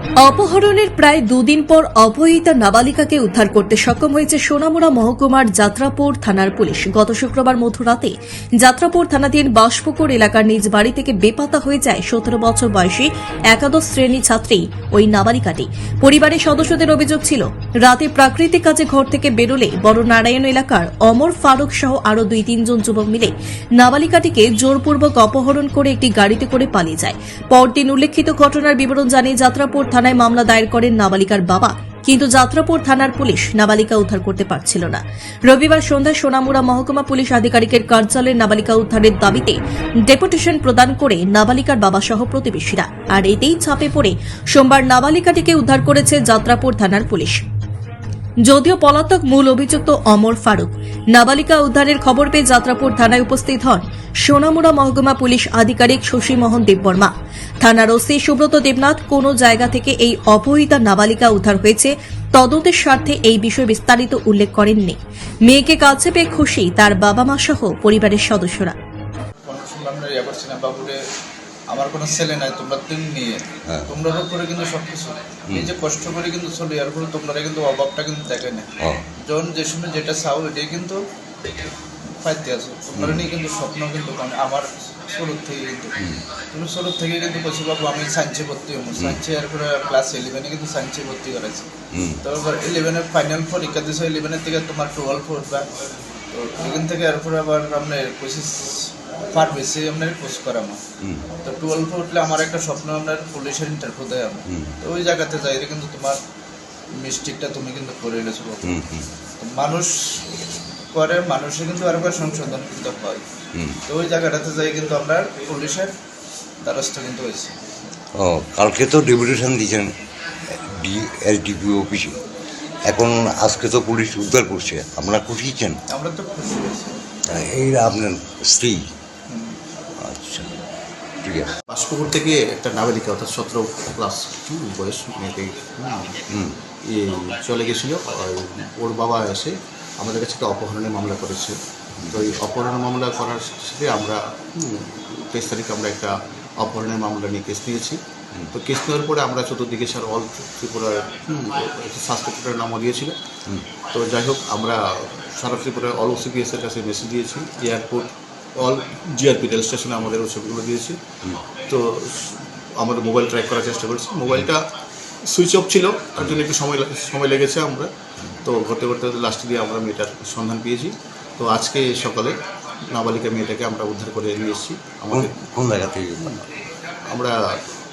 অপহরণের প্রায় দুদিন পর অপহৃতা নাবালিকাকে উদ্ধার করতে সক্ষম হয়েছে সোনামুড়া মহকুমার যাত্রাপুর থানার পুলিশ। গত শুক্রবার মধ্যরাতে যাত্রাপুর থানাধীন বাসপুকুর এলাকার নিজ বাড়ি থেকে বেপাতা হয়ে যায় সতেরো বছর বয়সী একাদশ শ্রেণি ছাত্রী ওই নাবালিকাটি। পরিবারের সদস্যদের অভিযোগ ছিল, রাতে প্রাকৃতিক কাজে ঘর থেকে বেরোলে বড় নারায়ণ এলাকার অমর ফারুক সহ আরও দুই, তিনজন যুবক মিলে নাবালিকাটিকে জোরপূর্বক অপহরণ করে একটি গাড়িতে করে পালিয়ে যায়। পরদিন উল্লেখিত ঘটনার বিবরণ জানিয়ে যাত্রাপুর থানায় মামলা দায়ের করেন নাবালিকার বাবা, কিন্তু যাত্রাপুর থানার পুলিশ নাবালিকা উদ্ধার করতে পারছিল না। রবিবার সন্ধ্যায় সোনামুড়া মহকুমা পুলিশ আধিকারিকের কার্যালয়ে নাবালিকা উদ্ধারের দাবিতে ডেপুটেশন প্রদান করে নাবালিকার বাবা সহ প্রতিবেশীরা, আর এতেই ছাপে পড়ে, সোমবার নাবালিকাটিকে উদ্ধার করেছে যাত্রাপুর থানার পুলিশ। যদিও পলাতক মূল অভিযুক্ত অমর ফারুক নাবালিকা উদ্ধারের খবর পেয়ে যাত্রাপুর থানায় উপস্থিত হন। সোনামুড়া মহকুমা পুলিশ আধিকারিক শশীমোহন দেববর্মা। থানার ওসি সুব্রত দেবনাথ, কোন জায়গা থেকে এই অপহৃতা নাবালিকা উদ্ধার হয়েছে, তদন্তের স্বার্থে এই বিষয়ে বিস্তারিত উল্লেখ করেননি। মেয়েকে কাছে পেয়ে খুশি তার বাবা মা সহ পরিবারের সদস্যরা। আমার কোনো ছেলে নাই তোমরা তিন নিয়ে হ্যাঁ। তোমরা উপরে কিন্তু সব কিছু নিজে কষ্ট করে কিন্তু চলি আর কোনো তোমরা কিন্তু অভাবটা কিন্তু দেখে না যখন যে সময় যেটা চাও এটাই কিন্তু পাইতে আছো। তোমরা নিয়ে কিন্তু স্বপ্ন কিন্তু আমার শুরুর থেকে কিন্তু। তুমি শুরুর থেকে কিন্তু বলছি বাবু আমি সায়েন্সে ভর্তি হব সায়েন্সে এরপরে ক্লাস ইলেভেনে কিন্তু সায়েন্সে ভর্তি করেছি তারপর ইলেভেনের ফাইনাল পরীক্ষা দিয়েছ ইলেভেনের থেকে তোমার টুয়েলভ উঠবা তো এখান থেকে এরপরে আবার আপনার পঁচিশ ফার্মেসি আপনার কোর্স করামো তো টুয়েলভ উঠলে আমার একটা স্বপ্ন আপনার পুলিশের ইন্টারভিউ দেয় আমি। তো ওই জায়গাতে যাই কিন্তু তোমার মিস্টেকটা তুমি কিন্তু করে এনেছো তো মানুষ করে মানুষে কিন্তু আরেকবার সংশোধন কিন্তু হয়। তো ওই জায়গাটাতে যাই কিন্তু আমরা পুলিশের দ্বারস্থ কিন্তু হয়েছি। ও কালকে তো ডেপুটেশন দিয়েছেন ডি এসডিপি অফিসে। এখন আজকে তো পুলিশ উদ্ধার করছে। আপনারা খুশিছেন আমরা তো খুশি হয়েছি। এই আপনার স্ত্রী? ঠিক আছে বাসপুকুর থেকে একটা নাবালিকা অর্থাৎ সতেরো ক্লাস বয়স মেয়েকে চলে গেছিল। ওর বাবা এসে আমাদের কাছে একটা অপহরণের মামলা করেছে। তো এই অপহরণের মামলা করার সাথে আমরা তেইশ তারিখে আমরা একটা অপহরণের মামলা নিয়ে কেস নিয়েছি। তো কেস নেওয়ার পরে আমরা চতুর্দিকে স্যার অল ত্রিপুরার হুম, নামও দিয়েছিল। তো যাই হোক আমরা সারা ত্রিপুরার অল ওসিপিএস এর কাছে মেসেজ দিয়েছি। এয়ারপোর্ট অল জিআরপি রেল স্টেশনে আমাদের ওসবগুলো দিয়েছি। তো আমাদের মোবাইল ট্র্যাক করার চেষ্টা করছি। মোবাইলটা সুইচ অফ ছিল তার জন্য একটু সময় সময় লেগেছে আমরা। তো ঘটতে ঘটতে লাস্টে দিয়ে আমরা মেয়েটার সন্ধান পেয়েছি। তো আজকে সকালে নাবালিকা মেয়েটাকে আমরা উদ্ধার করে নিয়ে এসেছি। আমাদের কোন জায়গা থেকে? আমরা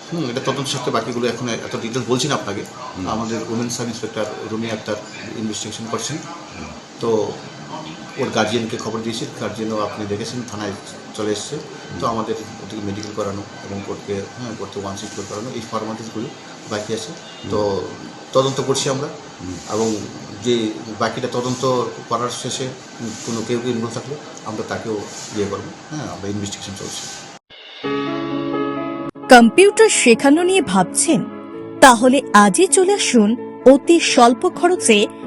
হুম এটা তদন্ত সাথে বাকিগুলো এখন এত ডিটেলস বলছি না আপনাকে। আমাদের women sub inspector Rumi Akhtar investigation করছেন। তো ওর গার্জিয়ানকে খবর দিয়েছি। গার্জিয়ানও আপনি দেখেছেন, থানায় চলে এসছে। তো আমাদের ওদিকে মেডিকেল করানো এবং কোর্টকে হ্যাঁ কোর্টে ওয়ান সিক্স করানো, এই ফর্মালিটিসগুলো বাকি আছে। তো তদন্ত করছি আমরা। এবং যে বাকিটা তদন্ত করার শেষে কোনো কেউ কেউ ইনভলভ থাকলে আমরা তাকেও ইয়ে করব। হ্যাঁ আমরা ইনভেস্টিগেশন চলছে। কম্পিউটার শেখানো নিয়ে ভাবছেন? তাহলে আজই চলে আসুন অতি স্বল্প খরচে